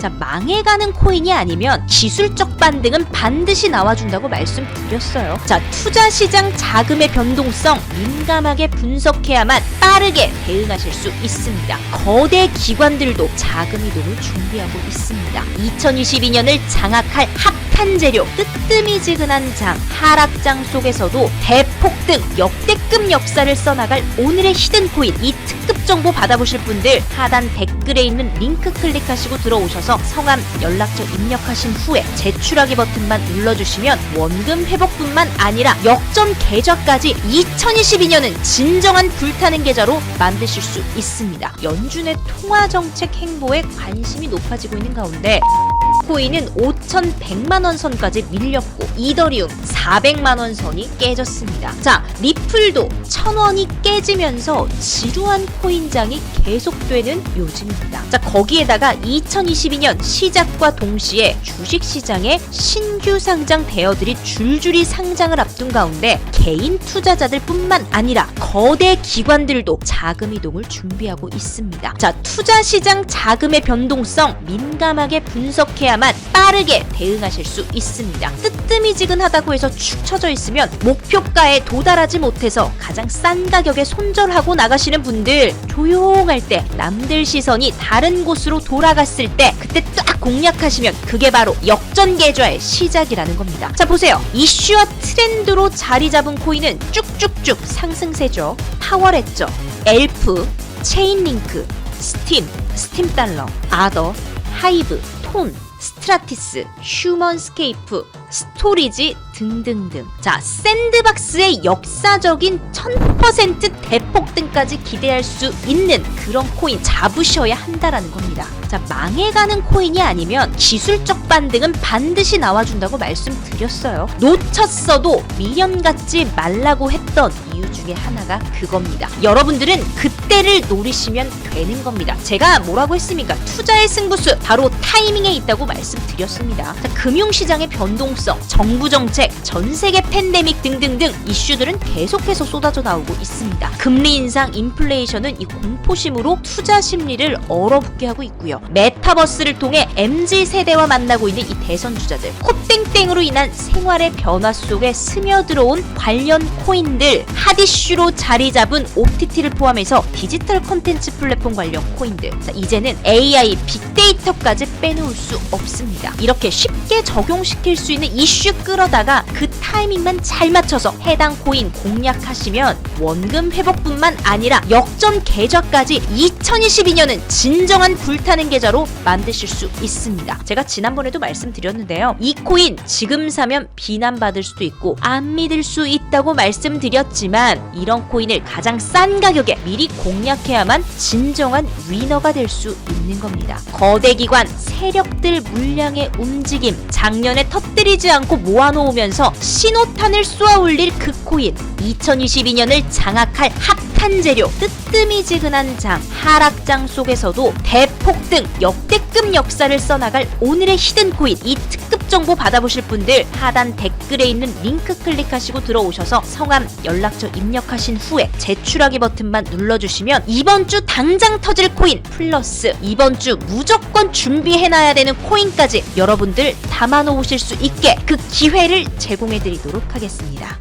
자, 망해가는 코인이 아니면 기술적 반등은 반드시 나와준다고 말씀드렸어요. 자, 투자 시장 자금의 변동성 민감하게 분석해야만 빠르게 대응하실 수 있습니다. 거대 기관들도 자금 이동을 준비하고 있습니다. 2022년을 장악할 핫한 재료, 뜨뜨미지근한 장, 하락장 속에서도 대폭등, 역대급 역사를 써나갈 오늘의 히든 코인, 이 특급 정보 받아보실 분들 하단 댓글에 있는 링크 클릭하시고 들어오셔서 성함, 연락처 입력하신 후에 제출하기 버튼만 눌러주시면 원금 회복뿐만 아니라 역전 계좌까지 2022년은 진정한 불타는 계좌로 만드실 수 있습니다. 연준의 통화 정책 행보에 관심이 높아지고 있는 가운데 코인은 5,100만 원 선까지 밀렸고 이더리움 400만 원 선이 깨졌습니다. 자, 리플도 1,000원이 깨지면서 지루한 코인장이 계속되는 요즘입니다. 자, 거기에다가 2022년 시작과 동시에 주식 시장에 신규 상장 대여들이 줄줄이 상장을 앞둔 가운데 개인 투자자들뿐만 아니라 거대 기관들도 자금 이동을 준비하고 있습니다. 자, 투자 시장 자금의 변동성 민감하게 분석해야 만 빠르게 대응하실 수 있습니다. 뜨뜨미지근하다고 해서 축 처져 있으면 목표가에 도달하지 못해서 가장 싼 가격에 손절하고 나가시는 분들 조용할 때 남들 시선이 다른 곳으로 돌아갔을 때 그때 딱 공략하시면 그게 바로 역전 계좌의 시작이라는 겁니다. 자 보세요. 이슈와 트렌드로 자리 잡은 코인은 쭉쭉쭉 상승세죠. 파워레저, 엘프, 체인링크, 스팀, 스팀 달러, 아더, 하이브, 톤, 스트라티스, 휴먼스케이프, 스토리지 등등등. 자, 샌드박스의 역사적인 1000% 대폭 등까지 기대할 수 있는 그런 코인 잡으셔야 한다라는 겁니다. 자, 망해가는 코인이 아니면 기술적 반등은 반드시 나와준다고 말씀드렸어요. 놓쳤어도 미련 갖지 말라고 했던 이유 중에 하나가 그겁니다. 여러분들은 그때를 노리시면 되는 겁니다. 제가 뭐라고 했습니까? 투자의 승부수 바로 타이밍에 있다고 말씀드렸습니다. 자, 금융시장의 변동성, 정부 정책, 전 세계 팬데믹 등등등 이슈들은 계속해서 쏟아져 나오고 있습니다. 금리 인상, 인플레이션은 이 공포심으로 투자 심리를 얼어붙게 하고 있고요. 메타버스를 통해 MZ 세대와 만나고 있는 이 대선 주자들, 콧땡땡으로 인한 생활의 변화 속에 스며들어온 관련 코인들, 핫이슈로 자리 잡은 OTT를 포함해서 디지털 콘텐츠 플랫폼 관련 코인들. 자, 이제는 AI, 빅데이터까지 빼놓을 수 없습니다. 이렇게 쉽게 적용시킬 수 있는 이슈 끌어다가 그 타이밍만 잘 맞춰서 해당 코인 공략하시면 원금 회복뿐만 아니라 역전 계좌까지 2022년은 진정한 불타는 계좌로 만드실 수 있습니다. 제가 지난번에도 말씀드렸는데요. 이 코인 지금 사면 비난받을 수도 있고 안 믿을 수 있다고 말씀드렸 지만 이런 코인을 가장 싼 가격에 미리 공략해야만 진정한 위너가 될 수 있는 겁니다. 거대 기관, 세력들 물량의 움직임, 작년에 터뜨리지 않고 모아놓으면서 신호탄을 쏘아 올릴 그 코인. 2022년을 장악할 핫한 재료, 뜨뜨미지근한 장, 하락장 속에서도 대폭등, 역대급 역사를 써나갈 오늘의 히든 코인, 이 특급 정보 받아보실 분들 하단 댓글에 있는 링크 클릭하시고 들어오셔서 성함, 연락처 입력하신 후에 제출하기 버튼만 눌러주시면 이번 주 당장 터질 코인 플러스 이번 주 무조건 준비해놔야 되는 코인까지 여러분들 담아놓으실 수 있게 그 기회를 제공해드리도록 하겠습니다.